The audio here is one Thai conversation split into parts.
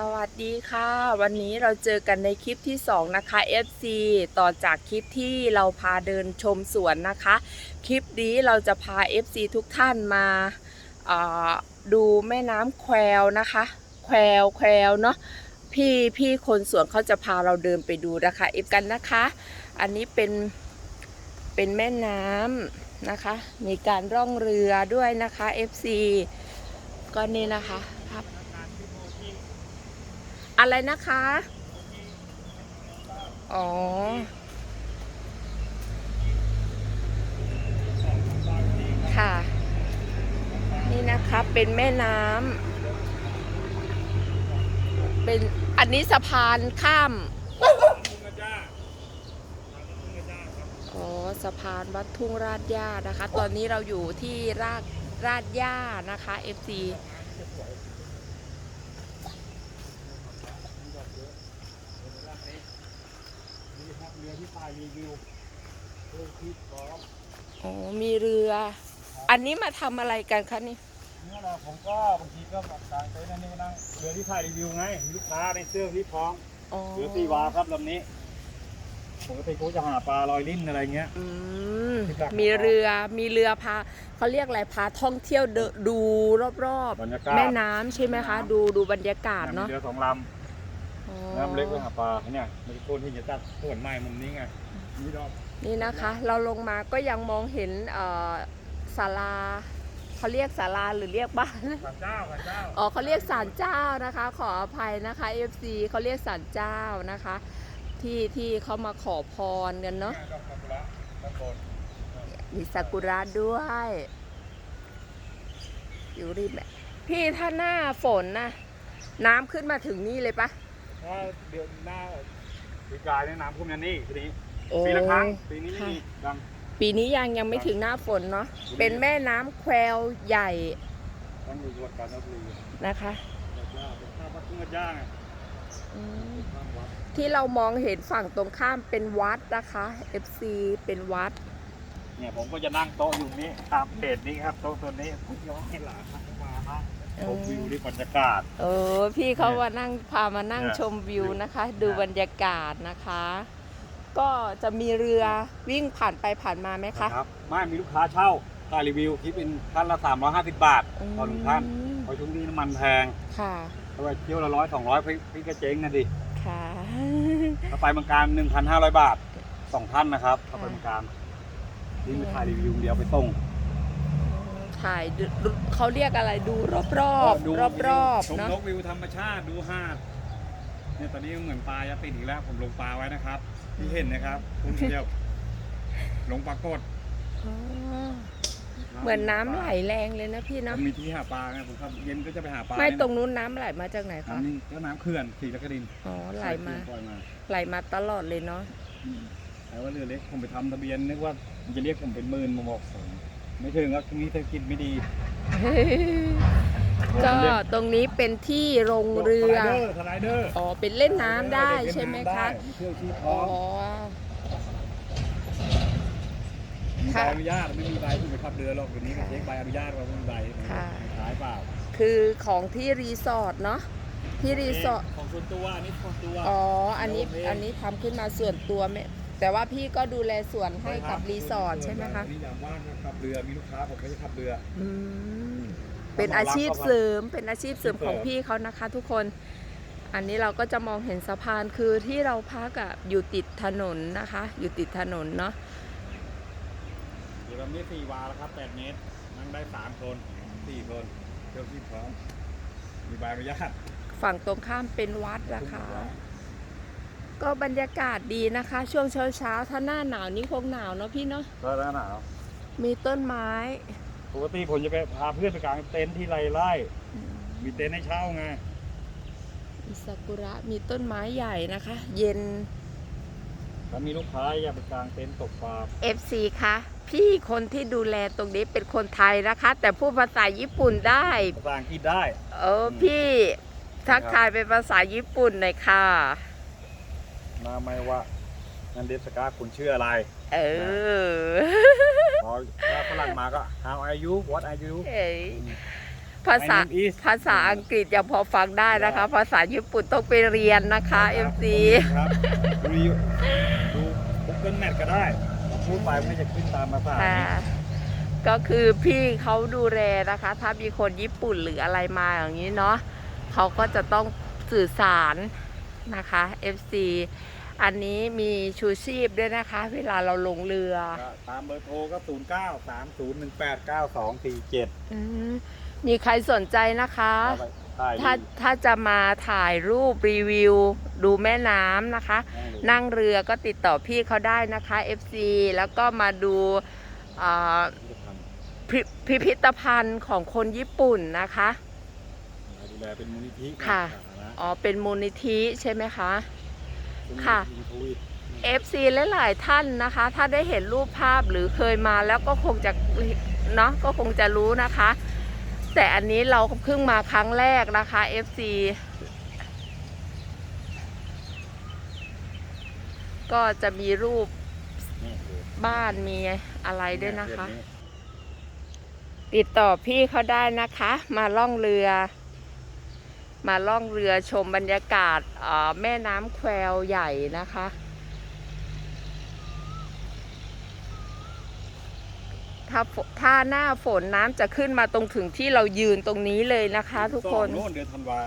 สวัสดีค่ะ วันนี้เราเจอกันในคลิปที่ 2 นะคะ FC ต่อจากคลิปที่เราพาเดินชมสวนนะคะ คลิปนี้เราจะพา FC ทุกท่านมาาดูแม่น้ำแควนะคะ แควแควเนาะพี่พี่คนสวนเขาจะพาเราเดินไปดูนะคะเอฟกันนะคะ อันนี้เป็นเป็นแม่น้ำนะคะ มีการร่องเรือด้วยนะคะ FC ก็นี่นะคะ อะไรนะคะ อ๋อ ค่ะ นี่นะคะเป็นแม่น้ำ เป็นอันนี้สะพานข้าม อ๋อ สะพานวัดทุ่งราดย่านะคะ ตอนนี้เราอยู่ที่ราดราดย่านะคะ FC มีครับเรือ ที่ถ่ายรีวิวเรือที่พร้อมอ๋อมีเรือ อันนี้มาทำอะไรกันคะนี่เนี่ยแหละผมก็บางทีก็แบบกลางเต็นท์นั่นนี่ก็นั่งเรือที่ถ่ายรีวิวไงมีลูกค้าในเสื้อที่พร้อมอ๋อเรือตีวาครับลำนี้ปกติเขาจะหาปลาลอยลิ้นอะไรเงี้ย อืมที่ดักมีเรือมีเรือพาเขาเรียกอะไรพาท่องเที่ยวเดนดูรอบบรรยาๆกาศแม่น้ำใช่ไหมคะ ดูดูบรรยากาศมีเนาะเรือสองลอ๋อำ น้ำเล็กก็หาปลาเนี่ยมีคนที่จะตัดส่วนไม้มุมนี้ไงนี่ดอกนี่นะคะ เราลงมาก็ยังมองเห็นเอ่อศาลาเขาเรียกศาลาหรือเรียกบ้านข้าเจ้าข้าเจ้าอ๋อเขาเรียกศาลเจ้านะคะ ขออภัยนะคะ FC เขาเรียกศาลเจ้านะคะ ที่ที่เขามาขอพรกันเนาะดอกซากุระด้านบนมีซากุระด้วย อยู่ริมแม่พี่ถ้าหน้าฝนนะน้ำขึ้นมาถึงนี่เลยปะ ถ้าเดือนหน้าปีกายเนี่ยน้ำท่วมยันนี่ทีนี้โอ้ ปีละครั้งปีนี้ไม่มีดังปีนี้ยังยังไม่ถึงหน้าฝนเนาะ เป็นแม่น้ำแควใหญ่ต้องอยู่บวชการนับรีนะคะแบบว่าเป็นข้าววัดทุ่งกระย่างไงอืมข้างวัดที่เรามองเห็นฝั่งตรงข้ามเป็นวัดนะคะ FC เป็นวัด เนี่ยผมก็จะนั่งโต๊ะอยู่นี้ตามเพจนี้ครับโต๊ะตัวนี้ผมยอให้หลานนั่งมานั่ง ชมวิวที่บรรยากาศเออพี่เขาว่านั่งพามานั่งเนี่ยชมวิวนะคะ ดูเนี่ยบรรยากาศนะคะ ก็จะมีเรือวิ่งผ่านไปผ่านมาไหมคะครับไม่มีลูกค้าเช่าถ่ายรีวิวที่เป็นท่านละ350 บาทต่อหนึ่งท่านมเพราะช่วงนี้น้ำมันแพงค่ะเพราะว่าเที่ยวละร้อยสองร้อยพี่ก็เจ๊งนะดิค่ะถ้าไปเมืองการ1,500 บาทสองท่านนะครับถ้าไปเมืองการนี่ไปถ่ายรีวิวเดียวไปส่ง ถ่ายดูดูเขาเรียกอะไรดูรอบรอบรอบรอบชมๆเนาะนกวิวธรรมชาติดูหาดเนี่ยตอนนี้เหมือนปลาจะติดอีกแล้ว ผมลงปลาไว้นะครับที่เห็นนะครับคุณเดียวลงปลากดอ๋อเหมือนน้ำไหลแรงเลยนะพี่ผเนาะมมีที่หาปลาไงผมครับเย็นก็จะไปหาปลาไม่เนี่ยตรงนู้นน้ำไหลมาจากไหนคะน้ำนี่ก็น้ำเขื่อนสีละกระดินอ๋อไหลมาปล่อยมาไหลมาตลอดเลยเนาะอืมแต่ว่าเรือเล็กผมไปทำทะเบียนนึกว่ามันจะเรียกผมเป็นหมื่นมาบอกผม ไม่ถึงก็ช่วงนี้เศรษฐกิจไม่ดีก็ตรงนี้เป็นที่โรงเรือ สไลเดอร์สไลเดอร์อ๋อ เป็นเล่นน้ำได้ใช่ไหมคะมีเครื่องชีพพอ๋ร้ออมมีใบค่ะอนุญาตไม่มีใบคุณไปขับเรือหรอกเดี๋ยวนี้ไปเช็คใบอนุญาตว่าไม่มีใบค่ะ ขายเปล่าคือของที่รีสอร์ทเนาะที่รีสอร์ทของส่วนตัวอันนี้ของตัวอ๋ออันนี้โอเคอันนี้ทำขึ้นมาส่วนตัวไม่ แต่ว่าพี่ก็ดูแลส่วนให้กับรีสอร์ทใช่ไหมคะนี่ยามว่างก็ขับเรือมีลูกค้าผมก็จะขับเรือ อืมเป็นอาชีพเสริมเป็นอาชีพเสริมของพี่เขานะคะ ทุกคน อันนี้เราก็จะมองเห็นสะพานคือที่เราพักอะอยู่ติดถนนนะคะ อยู่ติดถนนเนาะเดี๋ยวลำนี้สี่วาแล้วครับแปดเมตร นั่งได้สามคนสี่คนเครื่องชีพพร้อมมีใบอนุญาตฝั่งตรงข้ามเป็นวัดนะคะ ก็บรรยากาศดีนะคะ ช่วงเช้าเช้าๆถ้าหน้าหนาวนี่คงหนาวเนาะพี่เนาะก็หน้าหนาวมีต้นไม้ ปกติผมจะไปพาเพื่อนไปกางเต็นท์ที่ไรไร่มีเต็นท์ให้เช่าไงมีซากุระมีต้นไม้ใหญ่นะคะ เย็นถ้ามีลูกค้าอยากไปกางเต็นท์ตกปลา FC คะพี่คนที่ดูแลตรงนี้เป็นคนไทยนะคะ แต่พูดภาษาญี่ปุ่นได้ภาษาอังกฤษได้ เออพี่ทักทายเป็นภาษาญี่ปุ่นหน่อยค่ะ มาไม่ว่านันเดสกาคุณชื่ออะไรเออพอถ้าฝรั่งมาก็ how are you what are you เอ้ยภาษา My name is ภาษาอังกฤษยังพอฟังได้นะคะ ภาษาญี่ปุ่นต้องไปเรียนนะคะ FC ครับดูดู Google Map ก็ได้พูดไปไม่จะขึ้นตามภาษาค่ะก็คือพี่เขาดูแลนะคะ ถ้ามีคนญี่ปุ่นหรืออะไรมาอย่างนี้เนาะเขาก็จะต้องสื่อสารนะคะ FC อันนี้มีชูชีพด้วยนะคะ เวลาเราลงเรือ ก็ตามเบอร์โทรก็ 0 9 3 0 1 8 9 2 4 7อืมมีใครสนใจนะคะถ่ายถ้าถ้าจะมาถ่ายรูปรีวิว ดูแม่น้ำนะคะนั่งเรือก็ติดต่อพี่เขาได้นะคะ FC แล้วก็มาดูอ่าพิพิพิธภัณฑ์ของคนญี่ปุ่นนะคะ ดูแลเป็นมูลนิธิค่ะนะอ๋อเป็นมูลนิธิใช่ไหมคะเป็น ค่ะมูลนิธิโควิด FC หลายๆท่านนะคะ ถ้าได้เห็นรูปภาพหรือเคยมาแล้วก็คงจะเนาะก็คงจะรู้นะคะ แต่อันนี้เราเพิ่งมาครั้งแรกนะคะ FC ก็จะมีรูปนี่คือบ้านมีอะไรด้วยนะคะเดือติดต่อพี่เขาได้นะคะ มาล่องเรือ มาล่องเรือชมบรรยากาศเอ่อแม่น้ำแควใหญ่นะคะ ถ้าฝถ้าหน้าฝนน้ำจะขึ้นมาตรงถึงที่เรายืนตรงนี้เลยนะคะ ทุกคนโน่นเดือนธันวา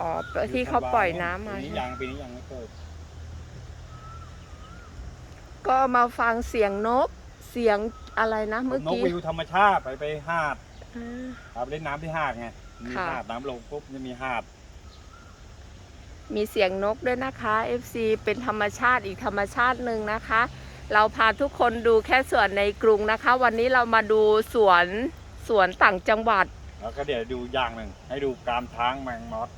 อ๋อที่เขาปล่อยน้ำมาปีนี้ใช่ไหมยังปีนี้ยังไม่เกิดก็มาฟังเสียงนกเสียงอะไรนะเมื่อนกกี้วิวธรรมชาติไปไปหาดอ่าครับเล่นน้ำที่หาดไง มีค่ะหาดน้ำลงปุ๊บจะมีหาด มีเสียงนกด้วยนะคะ FC เป็นธรรมชาติอีกธรรมชาติหนึ่งนะคะ เราพาทุกคนดูแค่ส่วนในกรุงนะคะ วันนี้เรามาดูสวนสวนต่างจังหวัด แล้วก็เดี๋ยวดูอย่างหนึ่งให้ดูกรามช้างแมงมอส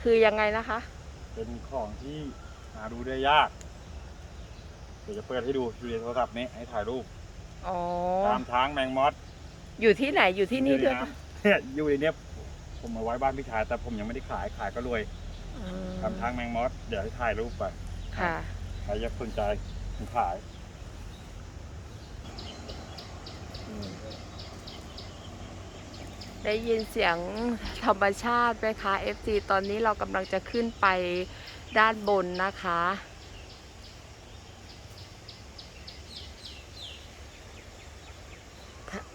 คือยังไงนะคะ เป็นของที่หาดูได้ยากเดี๋ยวจะเปิดให้ดูดูในโทรศัพท์นี้ให้ถ่ายรูปอ๋อกรามช้างแมงมอสอยู่ที่ไหนอยู่ที่นี่ด้วยอปะใเนี่ยอยู่ในเนี้ย ผมมาไว้บ้านพี่ชายแต่ผมยังไม่ได้ขายขายก็รวยอืมกรามช้างแมงมอสเดี๋ยวให้ถ่ายรูปไปค่ะ ใครจะสนใจผมขายอืมได้ยินเสียงธรรมชาติไหมคะ FC ตอนนี้เรากำลังจะขึ้นไปด้านบนนะคะ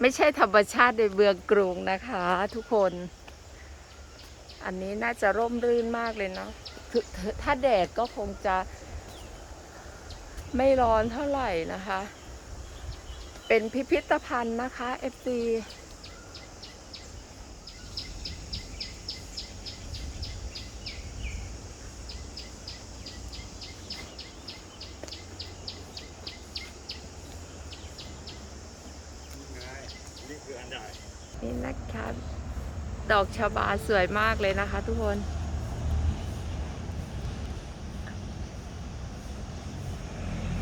ไม่ใช่ธรรมชาติในเมืองกรุงนะคะทุกคน อันนี้น่าจะร่มรื่นมากเลยเนาะคือถ้าแดดก็คงจะไม่ร้อนเท่าไหร่นะคะ เป็นพิพิธภัณฑ์นะคะ FC นี่ไงนี่คืออันใหญ่นี่นะคะ ดอกชบาสวยมากเลยนะคะทุกคน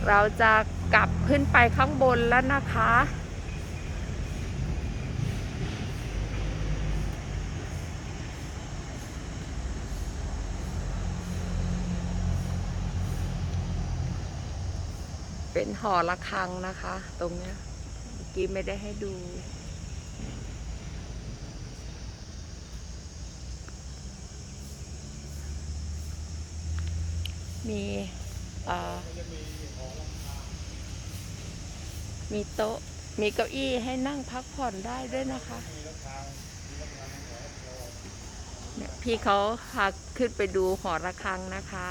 เราจะกลับขึ้นไปข้างบนแล้วนะคะ เป็นหอระฆังนะคะ ตรงเนี้ย เมื่อกี้ไม่ได้ให้ดู มีมีโต๊ะ มีเก้าอี้ให้นั่งพักผ่อนได้ด้วยนะคะ พี่เขาพาขึ้นไปดูหอระฆังนะคะ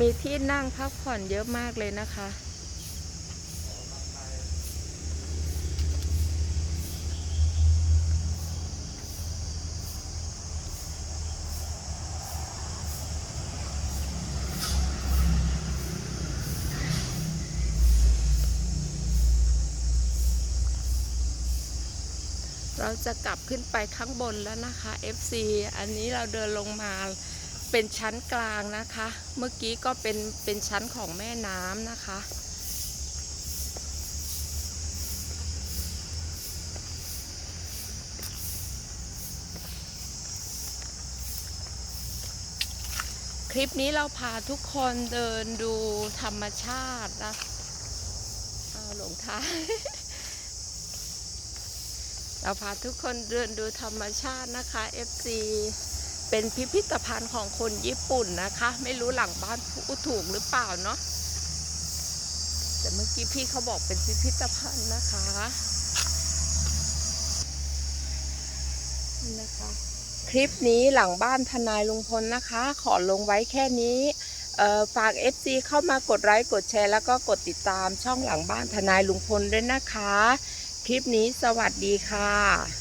มีที่นั่งพักผ่อนเยอะมากเลยนะคะ เราจะกลับขึ้นไปข้างบนแล้วนะคะ FC อันนี้เราเดินลงมา เป็นชั้นกลางนะคะ เมื่อกี้ก็เป็นเป็นชั้นของแม่น้ำนะคะ คลิปนี้เราพาทุกคนเดินดูธรรมชาตินะเอาหลงทางเราพาทุกคนเดินดูธรรมชาตินะคะ FC เป็นพิพิธภัณฑ์ของคนญี่ปุ่นนะคะ ไม่รู้หลังบ้านพูดถูกหรือเปล่าเนาะแต่เมื่อกี้พี่เขาบอกเป็นพิพิธภัณฑ์นะคะนะคะ คลิปนี้หลังบ้านทนายลุงพลนะคะ ขอลงไว้แค่นี้เอ่อฝาก FC เข้ามากดไลค์กดแชร์ แล้วก็กดติดตามช่องหลังบ้านทนายลุงพลด้วยนะคะ คลิปนี้สวัสดีค่ะ